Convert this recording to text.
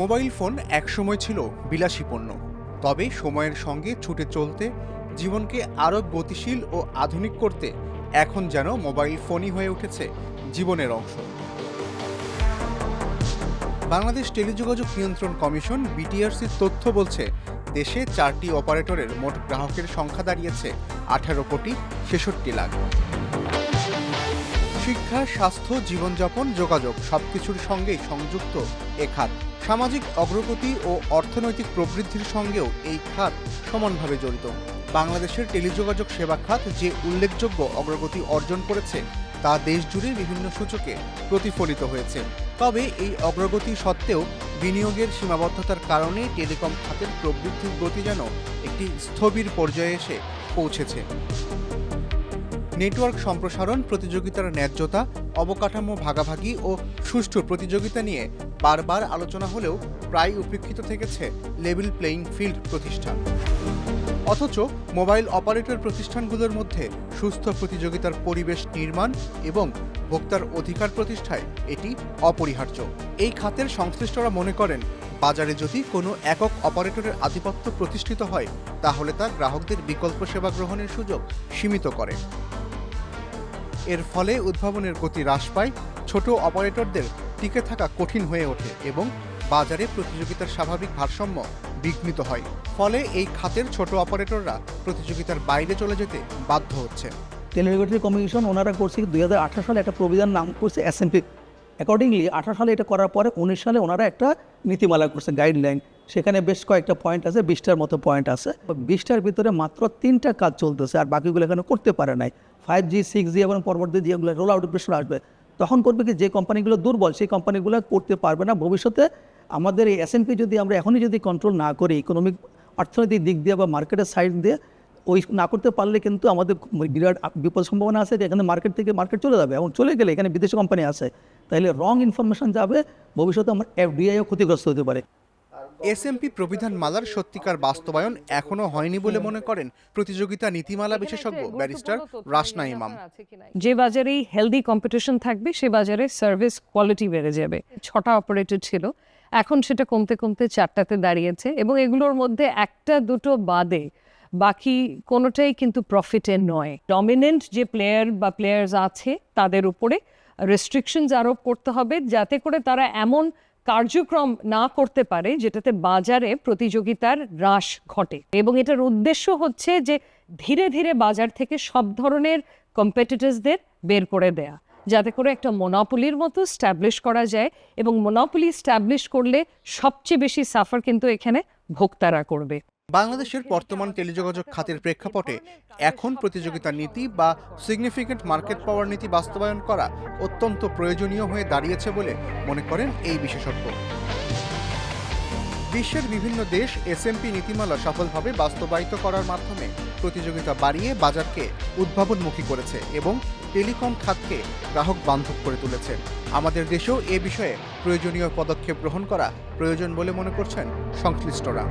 Mobile phone একসময় ছিল বিলাসী পণ্য। তবে সময়ের সঙ্গে ছুটে চলতে, জীবনকে আরও গতিশীল ও আধুনিক করতে এখন যেন মোবাইল ফোনই হয়ে উঠেছে জীবনের অংশ। বাংলাদেশ টেলিযোগাযোগ নিয়ন্ত্রণ কমিশন, বিটিআরসির তথ্য বলছে, দেশে চারটি অপারেটরের মোট গ্রাহকের সংখ্যা দাঁড়িয়েছে আঠারো কোটি ছেষট্টি লাখ। শিক্ষা, স্বাস্থ্য, জীবনযাপন, যোগাযোগ সবকিছুর সঙ্গেই সংযুক্ত এ খাত। সামাজিক অগ্রগতি ও অর্থনৈতিক প্রবৃদ্ধির সঙ্গেও এই খাত সমানভাবে জড়িত। বাংলাদেশের টেলিযোগাযোগ সেবা খাত যে উল্লেখযোগ্য অগ্রগতি অর্জন করেছে, তা দেশ জুড়ে বিভিন্ন সূচকে প্রতিফলিত হয়েছে। তবে এই অগ্রগতি সত্ত্বেও বিনিয়োগের সীমাবদ্ধতার কারণে টেলিকম খাতের প্রবৃদ্ধির গতি যেন একটি স্থবির পর্যায়ে এসে পৌঁছেছে। নেটওয়ার্ক সম্প্রসারণ, প্রতিযোগিতার ন্যায্যতা, অবকাঠামো ভাগাভাগি ও সুষ্ঠু প্রতিযোগিতা নিয়ে বারবার আলোচনা হলেও প্রায় উপেক্ষিত থেকেছে লেভেল প্লেয়িং ফিল্ড প্রতিষ্ঠান। অথচ মোবাইল অপারেটর প্রতিষ্ঠানগুলোর মধ্যে সুস্থ প্রতিযোগিতার পরিবেশ নির্মাণ এবং ভোক্তার অধিকার প্রতিষ্ঠায় এটি অপরিহার্য। এই খাতের সংশ্লিষ্টরা মনে করেন, বাজারে যদি কোনো একক অপারেটরের আধিপত্য প্রতিষ্ঠিত হয়, তাহলে তা গ্রাহকদের বিকল্প সেবা গ্রহণের সুযোগ সীমিত করে। এর ফলে উদ্ভাবনের গতি হ্রাস পায়, ছোট অপারেটরদের টিকে থাকা কঠিন হয়ে ওঠে এবং বাজারে প্রতিযোগিতার স্বাভাবিক ভারসাম্য বিঘ্নিত হয়। ফলে এই খাতের ছোট অপারেটররা প্রতিযোগিতার বাইরে চলে যেতে বাধ্য হচ্ছে। টেলিরেগুলেটরি কমিশন ওনারা করছে দুই হাজার আঠারো সালে একটা প্রবিধান নাম করছে এসএমপি অ্যাকর্ডিংলি আঠারো সালে এটা করার পরে উনিশ সালে ওনারা একটা নীতিমালা করছে গাইডলাইন সেখানে বেশ কয়েকটা পয়েন্ট আছে, বিশটার মতো পয়েন্ট আছে। বিশটার ভিতরে মাত্র তিনটা কাজ চলতেছে আর বাকিগুলো এখানে করতে পারে নাই। ফাইভ জি সিক্স জি এবং পরবর্তী যেগুলো রোল আউট প্রেশার আসবে, তখন করবে কি? যে কোম্পানিগুলো দুর্বল, সেই কোম্পানিগুলো করতে পারবে না। ভবিষ্যতে আমাদের এই এসএনপি যদি আমরা এখনই যদি কন্ট্রোল না করি ইকোনমিক অর্থনৈতিক দিক দিয়ে বা মার্কেটের সাইড দিয়ে, ওই না করতে পারলে কিন্তু আমাদের বিরাট বিপদ সম্ভাবনা আছে যে এখানে মার্কেট থেকে মার্কেট চলে যাবে এবং চলে গেলে এখানে বিদেশি কোম্পানি আছে তাহলে রং ইনফরমেশন যাবে, ভবিষ্যতে আমার এফডিআইও ক্ষতিগ্রস্ত হতে পারে। এসএমপি প্রবিধান মালার সত্যিকার বাস্তবায়ন এখনও হয়নি বলে মনে করেন প্রতিযোগিতা নীতিমালা বিশেষজ্ঞ ব্যারিস্টার রাসনা ইমাম। যে বাজারেই হেলদি কম্পিটিশন থাকবে, সে বাজারে সার্ভিস কোয়ালিটি বেড়ে যাবে। ছটা অপারেটর ছিল, এখন সেটা কমতে কমতে চারটাতে দাঁড়িয়েছে এবং এগুলোর মধ্যে একটা দুটো বাদে, বাকি কোনোটাই কিন্তু প্রফিটের নয়। ডমিনেন্ট যে প্লেয়ার বা প্লেয়ার্স আছে, তাদের উপরে রেস্ট্রিকশনস আরোপ করতে হবে যাতে করে তারা এমন কার্যক্রম না করতে পারে, যেটাতে বাজারে প্রতিযোগিতার হ্রাস ঘটে। এবং এটার উদ্দেশ্য হচ্ছে যে ধীরে ধীরে বাজার থেকে সব ধরনের কম্পিটিটার্সদের বের করে দেয়া। যাতে করে একটা মোনাপলির মতো স্ট্যাবলিশ করা যায় এবং মোনাপলি স্ট্যাবলিশ করলে সবচেয়ে বেশি সাফার কিন্তু এখানে ভোক্তারা করবে। বাংলাদেশের বর্তমান টেলিযোগাযোগ খাতের প্রেক্ষাপটে এখন প্রতিযোগিতা নীতি বা সিগনিফিকেন্ট মার্কেট পাওয়ার নীতি বাস্তবায়ন করা অত্যন্ত প্রয়োজনীয় হয়ে দাঁড়িয়েছে বলে মনে করেন এই বিশেষজ্ঞ। বিশ্বের বিভিন্ন দেশ এসএমপি নীতিমালা সফলভাবে বাস্তবায়িত করার মাধ্যমে প্রতিযোগিতা বাড়িয়ে বাজারকে উদ্ভাবনমুখী করেছে এবং টেলিকম খাতকে গ্রাহক বান্ধব করে তুলেছে। আমাদের দেশেও এ বিষয়ে প্রয়োজনীয় পদক্ষেপ গ্রহণ করা প্রয়োজন বলে মনে করছেন সংশ্লিষ্টরা।